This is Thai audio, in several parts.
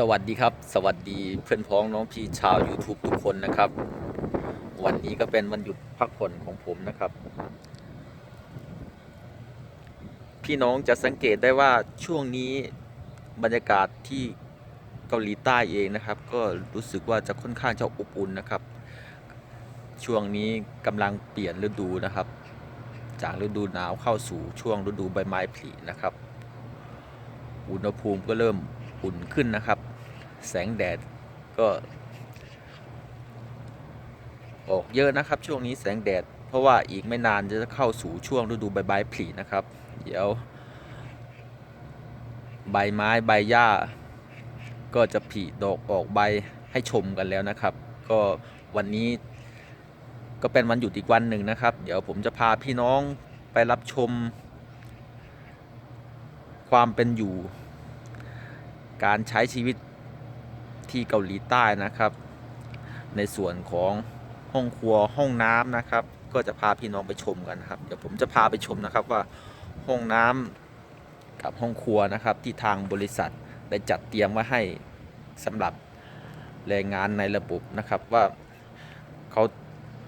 สวัสดีครับ สวัสดีเพื่อนพ้องน้องพี่ชาว YouTube ทุกคนนะครับ วันนี้ก็เป็นวันหยุดพักผ่อนของผมนะครับ พี่น้องจะสังเกตได้ว่าช่วงนี้บรรยากาศที่เกาหลีใต้เองนะครับ ก็รู้สึกว่าจะค่อนข้างจะอบอุ่นนะครับ ช่วงนี้กำลังเปลี่ยนฤดูนะครับ จากฤดูหนาวเข้าสู่ช่วงฤดูใบไม้ผลินะครับ อุณหภูมิก็เริ่มอุ่นขึ้นนะครับ แสงแดดก็ออกเยอะนะครับ ช่วงนี้แสงแดด เพราะว่าอีกไม่นานจะเข้าสู่ช่วงฤดูใบไม้ผลินะครับ เดี๋ยว ใบไม้ใบหญ้า ก็จะผลิดอกออกใบให้ชมกันแล้วนะครับ ก็วันนี้ก็เป็นวันหยุดอีกวันหนึ่งนะครับ เดี๋ยวผมจะพาพี่น้องไปรับชม ความเป็นอยู่ การใช้ชีวิต ที่เกาหลีใต้นะครับ ในส่วนของห้องครัวห้องน้ำนะครับ ก็จะพาพี่น้องไปชมกันนะครับ เดี๋ยวผมจะพาไปชมนะครับว่าห้องน้ำกับห้องครัวนะครับที่ทางบริษัทได้จัดเตรียมไว้ให้สำหรับแรงงานในระบบนะครับว่าเขา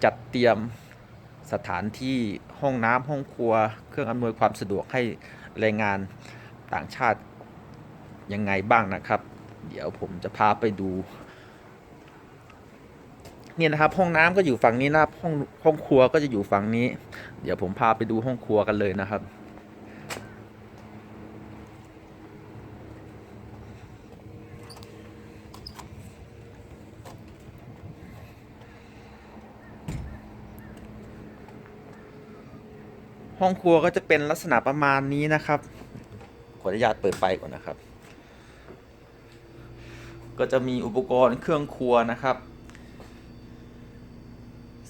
จัดเตรียมสถานที่ห้องน้ำห้องครัว เครื่องอำนวยความสะดวกให้แรงงานต่างชาติยังไงบ้างนะครับ เดี๋ยวผมจะพาไปดู เนี่ยนะครับ ห้องน้ำก็อยู่ฝั่งนี้นะครับ ห้องห้องครัวก็จะอยู่ฝั่งนี้ เดี๋ยวผมพาไปดูห้องครัวกันเลยนะครับห้องครัวก็จะเป็นลักษณะประมาณนี้นะครับ ขออนุญาตเปิดไฟก่อนนะครับ ก็จะมีอุปกรณ์เครื่องครัวนะครับ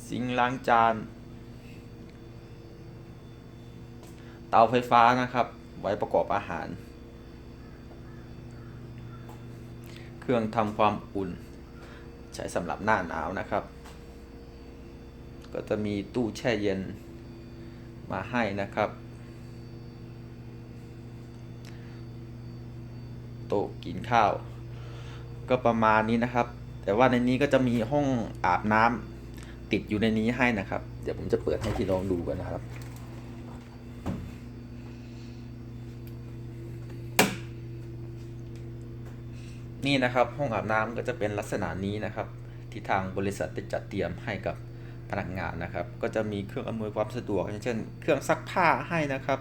สิงล้างจาน เตาไฟฟ้านะครับ ไว้ประกอบอาหาร เครื่องทำความอุ่น ใช้สำหรับหน้าหนาวนะครับ ก็จะมีตู้แช่เย็นมาให้นะครับโต๊ะกินข้าว ก็ประมาณนี้นะครับ แต่ว่าในนี้ก็จะมีห้องอาบน้ำติดอยู่ในนี้ให้นะครับ เดี๋ยวผมจะเปิดให้พี่น้องดูกันนะครับ นี่นะครับห้องอาบน้ำก็จะเป็นลักษณะนี้นะครับ ที่ทางบริษัทได้จัดเตรียมให้กับพนักงานนะครับ ก็จะมีเครื่องอำนวยความสะดวกอย่างเช่น เครื่องซักผ้าให้นะครับ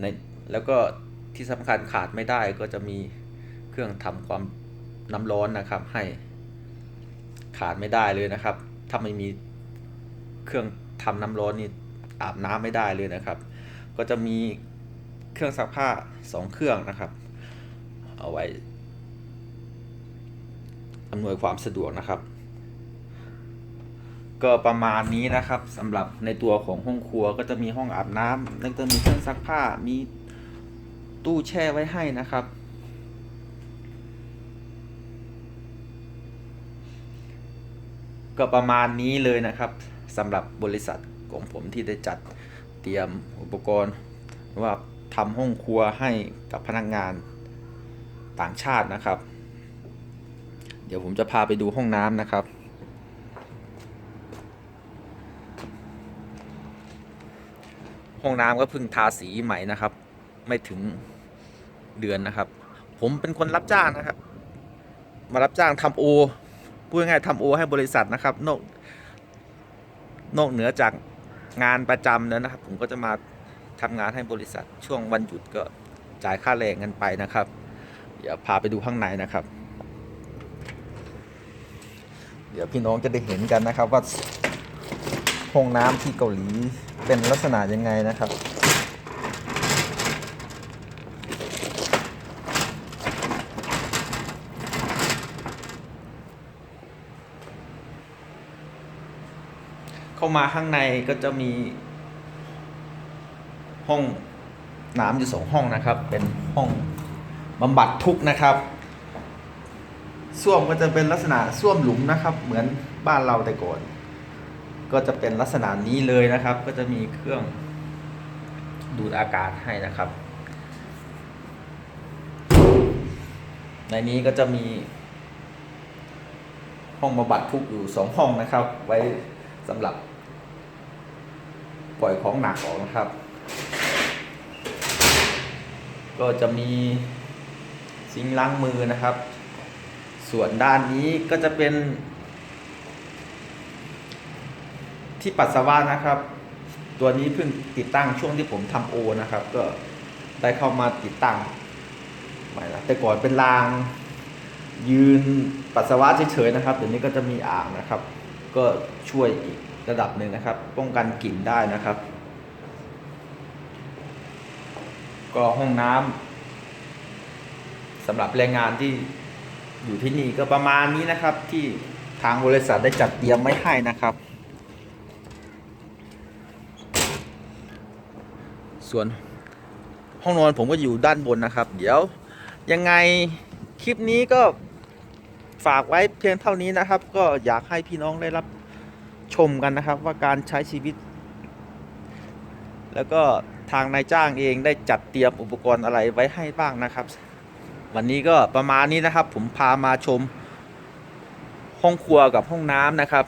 ในแล้วก็ที่สำคัญขาดไม่ได้ก็จะมีเครื่องทำความ น้ำร้อนนะครับ ให้ขาดไม่ได้เลยนะครับ ถ้าไม่มีเครื่องทำน้ำร้อนนี่อาบน้ำไม่ได้เลยนะครับ ก็จะมีเครื่องซักผ้าสองเครื่องนะครับ เอาไว้อำนวยความสะดวกนะครับ ก็ประมาณนี้นะครับสำหรับในตัวของห้องครัวก็จะมีห้องอาบน้ำแล้วก็มีเครื่องซักผ้ามีตู้แช่ไว้ให้นะครับ ก็ประมาณนี้เลยนะครับสำหรับบริษัทของผมที่ได้จัดเตรียมอุปกรณ์ว่าทำห้องครัวให้กับพนักงานต่างชาตินะครับ เดี๋ยวผมจะพาไปดูห้องน้ำนะครับ ห้องน้ำก็เพิ่งทาสีใหม่นะครับ ไม่ถึงเดือนนะครับ ผมเป็นคนรับจ้างนะครับ มารับจ้างทำโอ พูดง่ายๆทำโอให้บริษัทนะครับ นอกนอกเหนือจากงานประจำแล้วนะครับ ผมก็จะมาทำงานให้บริษัทช่วงวันหยุดก็จ่ายค่าแรงกันไปนะครับ เดี๋ยวพาไปดูข้างในนะครับ เดี๋ยวพี่น้องจะได้เห็นกันนะครับว่าห้องน้ำที่เกาหลีเป็นลักษณะยังไงนะครับ เข้ามาข้างในก็จะมี ห้องน้ำอยู่สองห้องนะครับ เป็นห้องบำบัดทุกนะครับส้วมก็จะเป็นลักษณะส้วมหลุมนะครับ เหมือนบ้านเราแต่ก่อน ก็จะเป็นลักษณะนี้เลยนะครับ ก็จะมีเครื่องดูดอากาศให้นะครับ ในนี้ก็จะมี ห้องบำบัดทุกอยู่สองห้องนะครับ ไว้ สำหรับ ปล่อยของหนักออกนะครับ ก็จะมีซิงล้างมือนะครับ ส่วนด้านนี้ก็จะเป็น ที่ปัสสาวะนะครับ ตัวนี้เพิ่งติดตั้งช่วงที่ผมทำโอนะครับ ก็ได้เข้ามาติดตั้งใหม่ละแต่ก่อนเป็นรางยืนปัสสาวะเฉยๆนะครับเดี๋ยวนี้ก็จะมีอ่างนะครับ ก็ช่วยอีกระดับหนึ่งนะครับ ป้องกันกลิ่นได้นะครับ ก็ห้องน้ำสำหรับแรงงานที่อยู่ที่นี่ก็ประมาณนี้นะครับ ที่ทางบริษัทได้จัดเตรียมไว้ให้นะครับ ส่วนห้องนอนผมก็อยู่ด้านบนนะครับ เดี๋ยวยังไงคลิปนี้ก็ ฝากไว้เพียงเท่านี้นะครับ ก็อยากให้พี่น้องได้รับชมกันนะครับ ว่าการใช้ชีวิต แล้วก็ทางนายจ้างเองได้จัดเตรียมอุปกรณ์อะไรไว้ให้บ้างนะครับ วันนี้ก็ประมาณนี้นะครับ ผมพามาชม ห้องครัวกับห้องน้ำนะครับ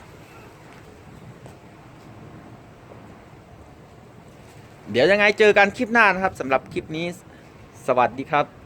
เดี๋ยวยังไงเจอกันคลิปหน้านะครับสำหรับคลิปนี้ สวัสดีครับ